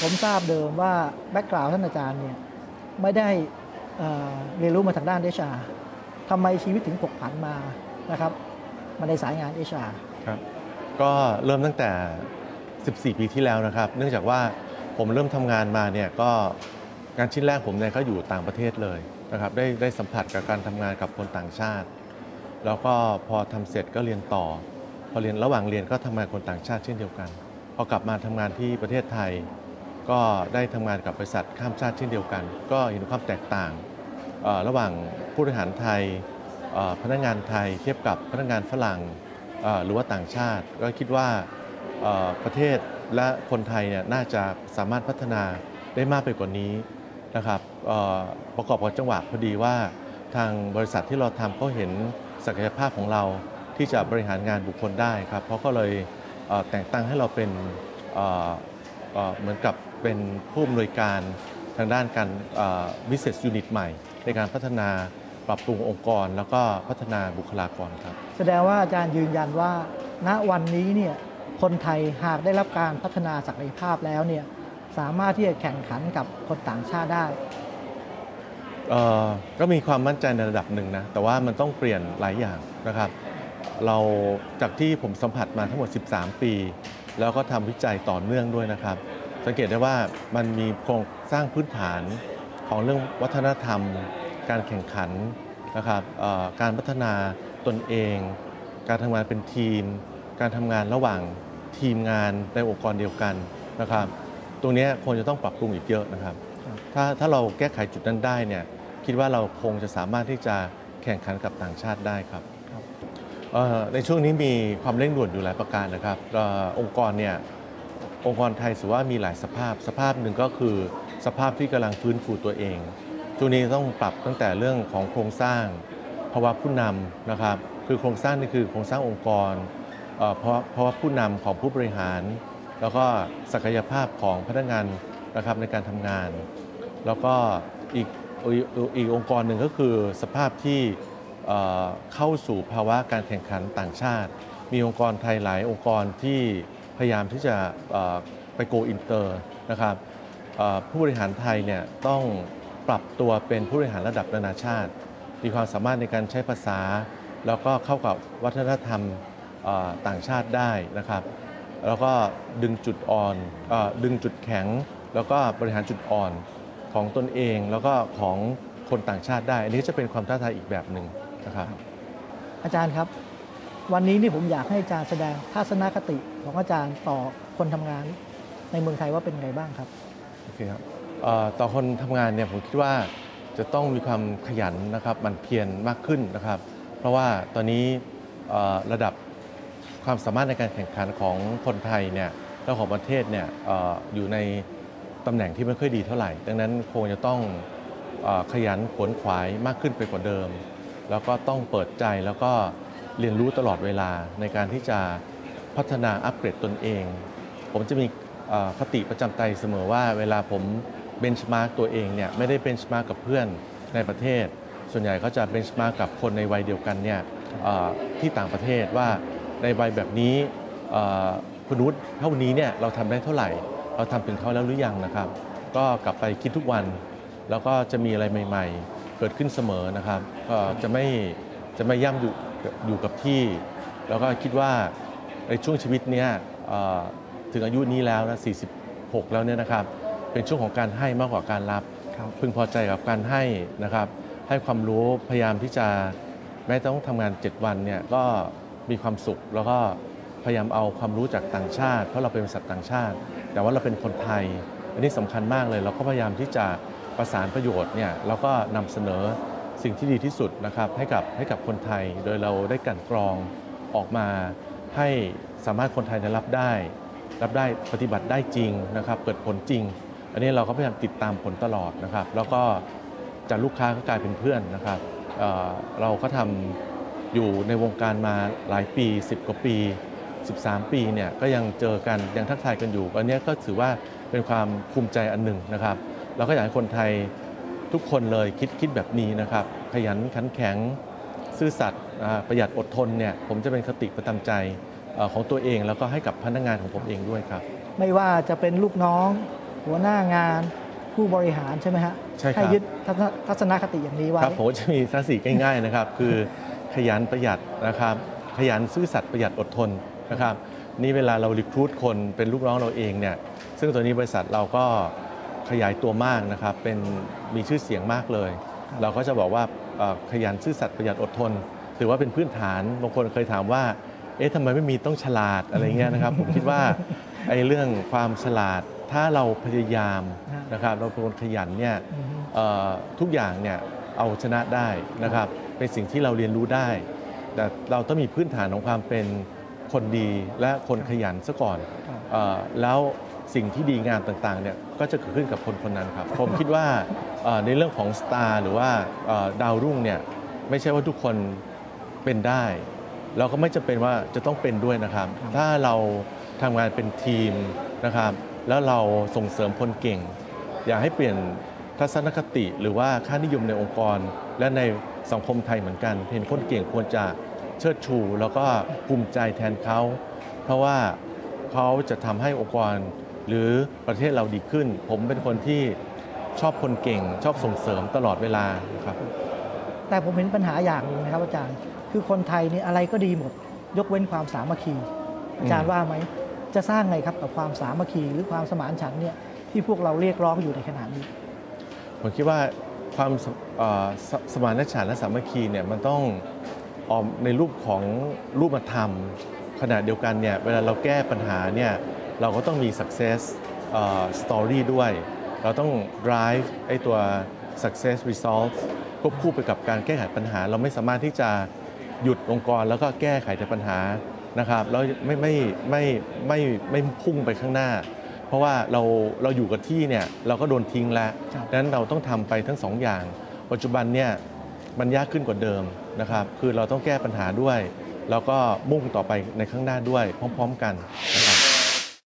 ผมทราบเดิมว่าแบ็กกราวท่านอาจารย์เนี่ยไม่ได้เรียนรู้มาทางด้านเอชาทำไมชีวิตถึงผกผันมานะครับมาในสายงานเอชาครับก็เริ่มตั้งแต่ 14 ปีที่แล้วนะครับ เนื่องจากว่าผมเริ่มทำงานมาเนี่ยก็งานชิ้นแรกผมเนี่ยก็อยู่ต่างประเทศเลยนะครับได้ได้สัมผัสกับการทำงานกับคนต่างชาติ แล้วก็พอทำเสร็จก็เรียนต่อ พอเรียนระหว่างเรียนก็ทำงานคนต่างชาติเช่นเดียวกัน พอกลับมาทำงานที่ประเทศไทย ก็ได้ทำงานกับบริษัทข้ามชาติเช่นเดียวกัน ก็เห็นความแตกต่างระหว่างผู้บริหารไทยพนักงานไทยเทียบกับพนักงานฝรั่งหรือว่าต่างชาติ ก็คิดว่าประเทศและคนไทยเนี่ยน่าจะสามารถพัฒนาได้มากไปกว่านี้นะครับประกอบกับจังหวะพอดีว่าทางบริษัทที่เราทำเขาเห็นศักยภาพของเราที่จะบริหารงานบุคคลได้ครับเพราะก็เลยแต่งตั้งให้เราเป็นเหมือนกับ เป็นผู้อำนวยการทางด้านการเอ่อ business unit ใหม่ ในการพัฒนาปรับปรุงองค์กร แล้วก็พัฒนาบุคลากรครับ แสดงว่าอาจารย์ยืนยันว่า ณวันนี้เนี่ยคนไทยหากได้รับการพัฒนาศักยภาพแล้วเนี่ยสามารถที่จะแข่งขันกับคนต่างชาติได้เอ่อก็มีความมั่นใจในระดับหนึ่งนะ แต่ว่ามันต้องเปลี่ยนหลายอย่างนะครับ เราจากที่ผมสัมผัสมาทั้งหมด 13 ปี แล้วก็ทำวิจัยต่อเนื่องด้วยนะครับ สังเกตได้ว่ามันมีโครงสร้างพื้นฐานของเรื่องวัฒนธรรม การแข่งขันนะครับเอ่อการพัฒนาตนเอง การทำงานเป็นทีม การทำงานระหว่างทีมงานในองค์กรเดียวกันนะครับ ตรงเนี้ยคงจะต้องปรับปรุงอีกเยอะนะครับครับ ถ้าถ้าเราแก้ไขจุดนั้นได้เนี่ยคิดว่าเราคงจะสามารถที่จะแข่งขันกับต่างชาติได้ครับเอ่อในช่วงนี้มีความเร่งด่วนอยู่หลายประการนะครับเอ่อองค์กรเนี่ย องค์กรไทยถือว่ามีหลายสภาพ สภาพหนึ่งก็คือ สภาพที่กำลังฟื้นฟูตัวเองช่วงนี้ต้องปรับตั้งแต่เรื่องของโครงสร้างภาวะผู้นำนะครับ คือโครงสร้างนี่คือโครงสร้างองค์กรเพราะเพราะว่าผู้นำของผู้บริหาร แล้วก็ศักยภาพของพนักงานนะครับในการทำงาน แล้วก็อีกอีกอีกองค์กรหนึ่งก็คือสภาพที่เข้าสู่ภาวะการแข่งขันต่างชาติ มีองค์กรไทยหลายองค์กรที่ พยายามที่จะไปโกอินเตอร์นะครับผู้บริหารไทยเนี่ยต้องปรับตัวเป็นผู้บริหารระดับนานาชาติ มีความสามารถในการใช้ภาษา แล้วก็เข้ากับวัฒนธรรมต่างชาติได้นะครับ แล้วก็ดึงจุดอ่อนอดึงจุดแข็ง แล้วก็บริหารจุดอ่อนของตนเองแล้วก็ของคนต่างชาติได้ อันนี้จะเป็นความท้าทายอีกแบบหนึ่งนะครับ อาจารย์ครับ วันนี้นี่ผมอยากให้อาจารย์แสดงทัศนคติของอาจารย์ต่อคนทำงานในเมืองไทยว่าเป็นไงบ้างครับโอเคครับต่อคนทำงานเนี่ยผมคิดว่าจะต้องมีความขยันนะครับมันเพียรมากขึ้นนะครับ เพราะว่าตอนนี้ระดับความสามารถในการแข่งขันของคนไทยเนี่ยและของประเทศเนี่ยอออยู่ในตำแหน่งที่ไม่ค่อยดีเท่าไหร่ ดังนั้นคงจะต้องอขยันขวนขวายมากขึ้นไปกว่าเดิม แล้วก็ต้องเปิดใจแล้วก็ เรียนรู้ตลอดเวลาในการที่จะพัฒนาอัปเกรดตนเอง ผมจะมีคติประจำใจเสมอว่าเวลาผมเบนช์มาร์กตัวเองเนี่ยไม่ได้เบนช์มาร์กกับเพื่อนในประเทศ ส่วนใหญ่เขาจะเบนช์มาร์กกับคนในวัยเดียวกันเนี่ยที่ต่างประเทศว่าในวัยแบบนี้คุณวุฒิเท่านี้เนี่ยเราทำได้เท่าไหร่ เราทำถึงเขาแล้วหรือยังนะครับ ก็กลับไปคิดทุกวัน แล้วก็จะมีอะไรใหม่ ๆ เกิดขึ้นเสมอนะครับ ก็จะไม่จะไม่ย่ำอยู่ อยู่กับที่ แล้วก็คิดว่าในช่วงชีวิตเนี้ยเอ่อถึงอายุนี้แล้วนะ46 แล้วเนี่ยนะครับ เป็นช่วงของการให้มากกว่าการรับครับ พึงพอใจกับการให้นะครับ ให้ความรู้พยายามที่จะแม้ต้องทำงาน 7 วันเนี่ยก็มีความสุขแล้วก็พยายามเอาความรู้จากต่างชาติ เพราะเราเป็นบริษัทต่างชาติ แต่ว่าเราเป็นคนไทย อันนี้สำคัญมากเลย เราก็พยายามที่จะประสานประโยชน์เนี่ยเราก็นำเสนอ สิ่งที่ดีที่สุดนะครับให้กับให้กับคนไทย โดยเราได้กันกรองออกมาให้สามารถคนไทยได้รับได้ รับได้ปฏิบัติได้จริงนะครับ เกิดผลจริง อันนี้เราก็พยายามติดตามผลตลอดนะครับ แล้วก็จากลูกค้าก็กลายเป็นเพื่อนนะครับเเราก็ทำอยู่ในวงการมาหลายปี 10 กว่าปี 13 ปีเนี่ยก็ยังเจอกันยังทักทายกันอยู่อันนี้ก็ถือว่าเป็นความภูมิใจอันหนึ่งนะครับเราก็อยากให้คนไทย ทุกคนเลยคิดคิดแบบนี้นะครับ ขยันขันแข็ง ซื่อสัตย์อ่าประหยัดอดทนเนี่ยผมจะเป็นคติประจำใจเอ่อของตัวเองแล้วก็ให้กับพนักงานของผมเองด้วยครับ ไม่ว่าจะเป็นลูกน้อง หัวหน้างานผู้บริหารใช่ไหมฮะใช่ครับยึดทัศนทัศนคติอย่างนี้ไว้ครับผมจะมีทัศนง่ายๆนะครับ คือขยันประหยัดนะครับ ขยันซื่อสัตย์ประหยัดอดทนนะครับนี่เวลาเรารีครูดคนเป็นลูกน้องเราเองเนี่ยซึ่งตัวนี้บริษัทเราก็ขยายตัวมากนะครับเป็น มีชื่อเสียงมากเลยครับเราก็จะบอกว่าเอ่อขยันซื่อสัตย์ประหยัดอดทน ถือว่าเป็นพื้นฐานบางคนเคยถามว่า เอ๊ะทำไมไม่มีต้องฉลาดอะไรเงี้ยนะครับ ผมคิดว่าไอ้เรื่องความฉลาดถ้าเราพยายามนะครับ เราเป็นคนขยันเนี่ยอืมเอ่อทุกอย่างเนี่ยเอาชนะได้นะครับ เป็นสิ่งที่เราเรียนรู้ได้ แต่เราต้องมีพื้นฐานของความเป็นคนดีและคนขยันซะก่อนครับเอ่อแล้วสิ่งที่ดีงามต่างๆเนี่ยก็จะเกิดขึ้นกับคนคนนั้นครับ ผมคิดว่าเอ่อ ในเรื่องของสตาร์หรือว่าเอ่อดาวรุ่งเนี่ยไม่ใช่ว่าทุกคนเป็นได้ เราก็ไม่จำเป็นว่าจะต้องเป็นด้วยนะครับครับ ถ้าเราทำงานเป็นทีมนะครับ แล้วเราส่งเสริมคนเก่ง อยากให้เปลี่ยนทัศนคติหรือว่าค่านิยมในองค์กร และในสังคมไทยเหมือนกัน เห็นคนเก่งควรจะเชิดชู แล้วก็ภูมิใจแทนเขา เพราะว่าเขาจะทำให้องค์กรหรือประเทศเราดีขึ้น ผมเป็นคนที่ ชอบคนเก่ง ชอบส่งเสริมตลอดเวลานะครับ แต่ผมเห็นปัญหาอย่างหนึ่งนะครับอาจารย์ คือคนไทยเนี่ยอะไรก็ดีหมด ยกเว้นความสามัคคี อาจารย์ว่าไหม จะสร้างไงครับกับความสามัคคีหรือความสมานฉันท์เนี่ยที่พวกเราเรียกร้องอยู่ในขณะนี้ ผมคิดว่าความสเอ่อสสมานฉันท์และสามัคคีเนี่ยมันต้องออกในรูปของรูปธรรม ขณะเดียวกันเนี่ยเวลาเราแก้ปัญหาเนี่ยเราก็ต้องมี success เอ่อ story ด้วย เราต้อง drive ไอ้ตัว success result ควบคู่ไปกับการแก้ไขปัญหา เราไม่สามารถที่จะหยุดองค์กรแล้วก็แก้ไขแต่ปัญหานะครับแล้วไม่ไม่ไม่ไม่ไม่ไม่พุ่งไปข้างหน้า เพราะว่าเราเราอยู่กับที่เนี่ยเราก็โดนทิ้งแล้วดังนั้นเราต้องทำไปทั้งสองอย่าง ปัจจุบันเนี่ยมันยากขึ้นกว่าเดิมนะครับ คือเราต้องแก้ปัญหาด้วย แล้วก็มุ่งต่อไปในข้างหน้าด้วยพร้อม ๆ กันนะ